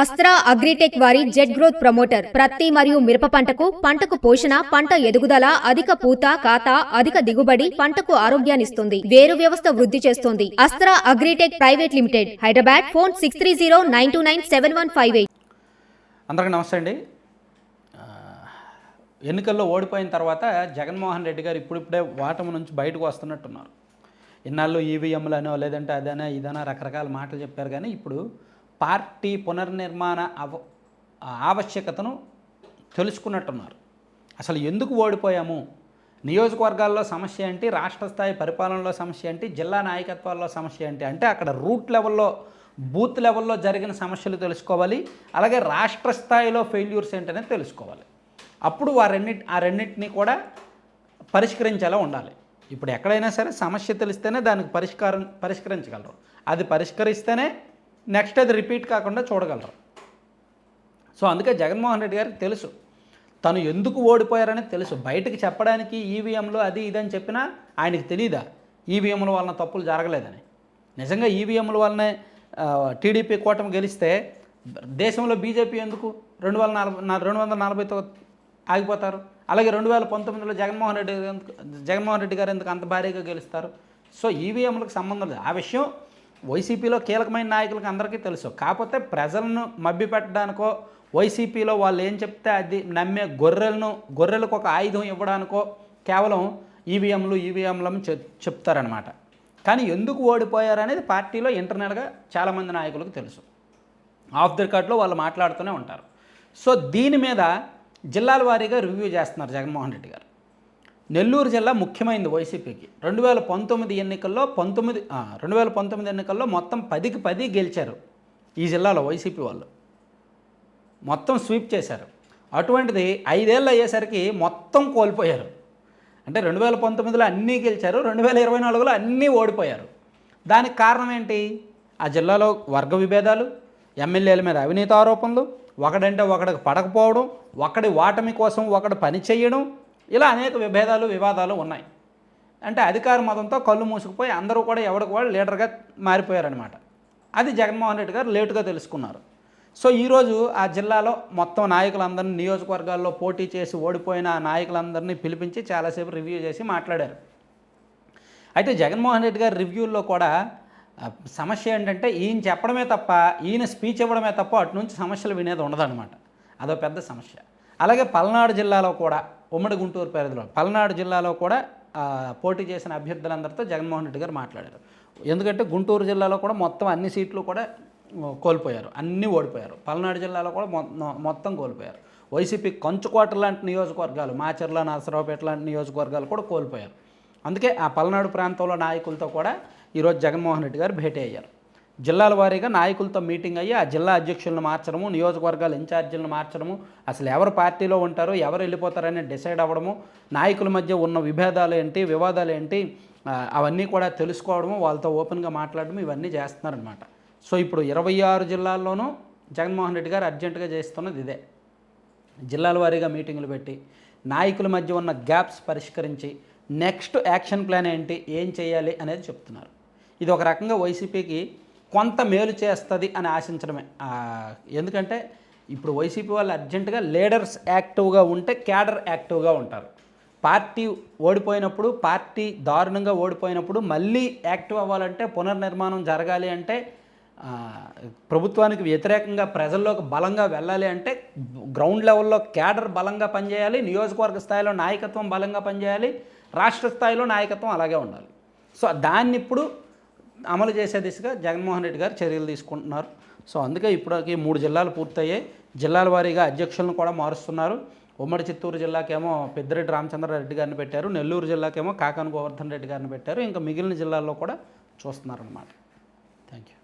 Astra agritech వారి jet growth promoter ప్రత్తి మరియు మిరప పంటకు పంటకు పోషణ పంట ఎదుగుదల అధిక పూత కాత అధిక దిగుబడి పంటకు ఆరోగ్యాన్నిస్తుంది వేరు వ్యవస్థ వృద్ధి చేస్తుంది. Astra Agritech private limited Hyderabad phone six three zero nine two nine seven one five eight. అందరికీ నమస్తే అండి. ఎన్నికల్లో ఓడిపోయిన తర్వాత జగన్మోహన్ రెడ్డి గారు ఇప్పుడిప్పుడే వాటము నుంచి బయటకు వస్తున్నట్టున్నారు. ఇన్నాళ్ళు ఈవీఎంలనో లేదంటే అదనా ఇదనా రకరకాల మాటలు చెప్పారు కానీ ఇప్పుడు పార్టీ పునర్నిర్మాణ అవ ఆవశ్యకతను తెలుసుకున్నట్టున్నారు. అసలు ఎందుకు ఓడిపోయాము? నియోజకవర్గాల్లో సమస్య ఏంటి? రాష్ట్ర స్థాయి పరిపాలనలో సమస్య ఏంటి? జిల్లా నాయకత్వాల్లో సమస్య ఏంటి? అంటే అక్కడ రూట్ లెవెల్లో బూత్ లెవెల్లో జరిగిన సమస్యలు తెలుసుకోవాలి. అలాగే రాష్ట్ర స్థాయిలో ఫెయిల్యూర్స్ ఏంటనేది తెలుసుకోవాలి. అప్పుడు వారన్నిటి ఆ రెండింటినీ కూడా పరిష్కరించేలా ఉండాలి. ఇప్పుడు ఎక్కడైనా సరే సమస్య తెలిస్తేనే దానికి పరిష్కారం పరిష్కరించగలరు. అది పరిష్కరిస్తేనే నెక్స్ట్ అది రిపీట్ కాకుండా చూడగలరు. సో అందుకే జగన్మోహన్ రెడ్డి గారికి తెలుసు. తను ఎందుకు ఓడిపోయారని తెలుసు. బయటకు చెప్పడానికి ఈవీఎంలు అది ఇది అని చెప్పినా ఆయనకి తెలియదా ఈవీఎంల వలన తప్పులు జరగలేదని. నిజంగా ఈవీఎంల వలనే టీడీపీ కూటమి గెలిస్తే దేశంలో బీజేపీ ఎందుకు రెండు వేల నలభై రెండు వందల నలభైతో ఆగిపోతారు? అలాగే రెండు వేల పంతొమ్మిదిలో జగన్మోహన్ రెడ్డి ఎందుకు జగన్మోహన్ రెడ్డి గారు ఎందుకు అంత భారీగా గెలుస్తారు? సో ఈవీఎంలకు సంబంధం లేదు. ఆ విషయం వైసీపీలో కీలకమైన నాయకులకు అందరికీ తెలుసు. కాకపోతే ప్రజలను మభ్యపెట్టడానికో వైసీపీలో వాళ్ళు ఏం చెప్తే అది నమ్మే గొర్రెలను గొర్రెలకు ఒక ఆయుధం ఇవ్వడానికో కేవలం ఈవీఎంలు ఈవీఎంలను చె చెప్తారనమాట కానీ ఎందుకు ఓడిపోయారు అనేది పార్టీలో ఇంటర్నల్గా చాలామంది నాయకులకు తెలుసు. ఆఫ్ ది రికార్డ్లో వాళ్ళు మాట్లాడుతూనే ఉంటారు. సో దీని మీద జిల్లాల వారీగా రివ్యూ చేస్తున్నారు జగన్మోహన్ రెడ్డి గారు. నెల్లూరు జిల్లా ముఖ్యమైనది వైసీపీకి. రెండు వేల పంతొమ్మిది ఎన్నికల్లో పంతొమ్మిది రెండు వేల పంతొమ్మిది ఎన్నికల్లో మొత్తం పదికి పది గెలిచారు ఈ జిల్లాలో వైసీపీ వాళ్ళు. మొత్తం స్వీప్ చేశారు. అటువంటిది ఐదేళ్ళు అయ్యేసరికి మొత్తం కోల్పోయారు. అంటే రెండు వేల పంతొమ్మిదిలో అన్నీ గెలిచారు రెండు వేల ఇరవై నాలుగులో అన్నీ ఓడిపోయారు. దానికి కారణం ఏంటి? ఆ జిల్లాలో వర్గ విభేదాలు ఎమ్మెల్యేల మీద అవినీతి ఆరోపణలు ఒకడంటే ఒకడికి పడకపోవడం ఒకడి ఓటమి కోసం ఒకడు పని చేయడం ఇలా అనేక విభేదాలు వివాదాలు ఉన్నాయి. అంటే అధికార మతంతో కళ్ళు మూసుకుపోయి అందరూ కూడా ఎవరికి వాళ్ళు లీడర్గా మారిపోయారనమాట అది జగన్మోహన్ రెడ్డి గారు లేటుగా తెలుసుకున్నారు. సో ఈరోజు ఆ జిల్లాలో మొత్తం నాయకులందరినీ నియోజకవర్గాల్లో పోటీ చేసి ఓడిపోయిన ఆ నాయకులందరినీ పిలిపించి చాలాసేపు రివ్యూ చేసి మాట్లాడారు. అయితే జగన్మోహన్ రెడ్డి గారి రివ్యూల్లో కూడా సమస్య ఏంటంటే ఈయన చెప్పడమే తప్ప ఈయన స్పీచ్ ఇవ్వడమే తప్ప అటు నుంచి సమస్యలు వినేది ఉండదన్నమాట. అదో పెద్ద సమస్య. అలాగే పల్నాడు జిల్లాలో కూడా ఉమ్మడి గుంటూరు పరిధిలో పల్నాడు జిల్లాలో కూడా పోటీ చేసిన అభ్యర్థులందరితో జగన్మోహన్ రెడ్డి గారు మాట్లాడారు. ఎందుకంటే గుంటూరు జిల్లాలో కూడా మొత్తం అన్ని సీట్లు కూడా కోల్పోయారు. అన్నీ ఓడిపోయారు. పల్నాడు జిల్లాలో కూడా మొ- మొత్తం కోల్పోయారు. వైసీపీ కంచుకోట లాంటి నియోజకవర్గాలు మాచర్ల నరసరావుపేట లాంటి నియోజకవర్గాలు కూడా కోల్పోయారు. అందుకే ఆ పల్నాడు ప్రాంతంలో నాయకులతో కూడా ఈరోజు జగన్మోహన్ రెడ్డి గారు భేటీ అయ్యారు. జిల్లాల వారీగా నాయకులతో మీటింగ్ అయ్యి ఆ జిల్లా అధ్యక్షులను మార్చడము నియోజకవర్గాల ఇన్ఛార్జీలను మార్చడము అసలు ఎవరు పార్టీలో ఉంటారో ఎవరు వెళ్ళిపోతారని డిసైడ్ అవ్వడము నాయకుల మధ్య ఉన్న విభేదాలు ఏంటి వివాదాలు ఏంటి అవన్నీ కూడా తెలుసుకోవడము వాళ్ళతో ఓపెన్గా మాట్లాడడం ఇవన్నీ చేస్తున్నారనమాట సో ఇప్పుడు ఇరవై ఆరు జిల్లాల్లోనూ జగన్మోహన్ రెడ్డి గారు అర్జెంటుగా చేస్తున్నది ఇదే. జిల్లాల వారీగా మీటింగులు పెట్టి నాయకుల మధ్య ఉన్న గ్యాప్స్ పరిష్కరించి నెక్స్ట్ యాక్షన్ ప్లాన్ ఏంటి ఏం చేయాలి అనేది చెప్తున్నారు. ఇది ఒక రకంగా వైసీపీకి కొంత మేలు చేస్తుంది అని ఆశించడమే. ఎందుకంటే ఇప్పుడు వైసీపీ వాళ్ళు అర్జెంటుగా లీడర్స్ యాక్టివ్గా ఉంటే క్యాడర్ యాక్టివ్గా ఉంటారు. పార్టీ ఓడిపోయినప్పుడు పార్టీ దారుణంగా ఓడిపోయినప్పుడు మళ్ళీ యాక్టివ్ అవ్వాలంటే పునర్నిర్మాణం జరగాలి అంటే ప్రభుత్వానికి వ్యతిరేకంగా ప్రజల్లోకి బలంగా వెళ్ళాలి అంటే గ్రౌండ్ లెవెల్లో క్యాడర్ బలంగా పనిచేయాలి నియోజకవర్గ స్థాయిలో నాయకత్వం బలంగా పనిచేయాలి రాష్ట్ర స్థాయిలో నాయకత్వం అలాగే ఉండాలి. సో దాన్ని ఇప్పుడు అమలు చేసే దిశగా జగన్మోహన్ రెడ్డి గారు చర్యలు తీసుకుంటున్నారు. సో అందుకే ఇప్పటికి మూడు జిల్లాలు పూర్తయ్యాయి. జిల్లాల వారీగా అధ్యక్షులను కూడా మారుస్తున్నారు. ఉమ్మడి చిత్తూరు జిల్లాకేమో పెద్దిరెడ్డి రామచంద్రారెడ్డి గారిని పెట్టారు. నెల్లూరు జిల్లాకేమో కాకాను గోవర్ధన్ రెడ్డి గారిని పెట్టారు. ఇంకా మిగిలిన జిల్లాల్లో కూడా చూస్తున్నారన్నమాట. Thank you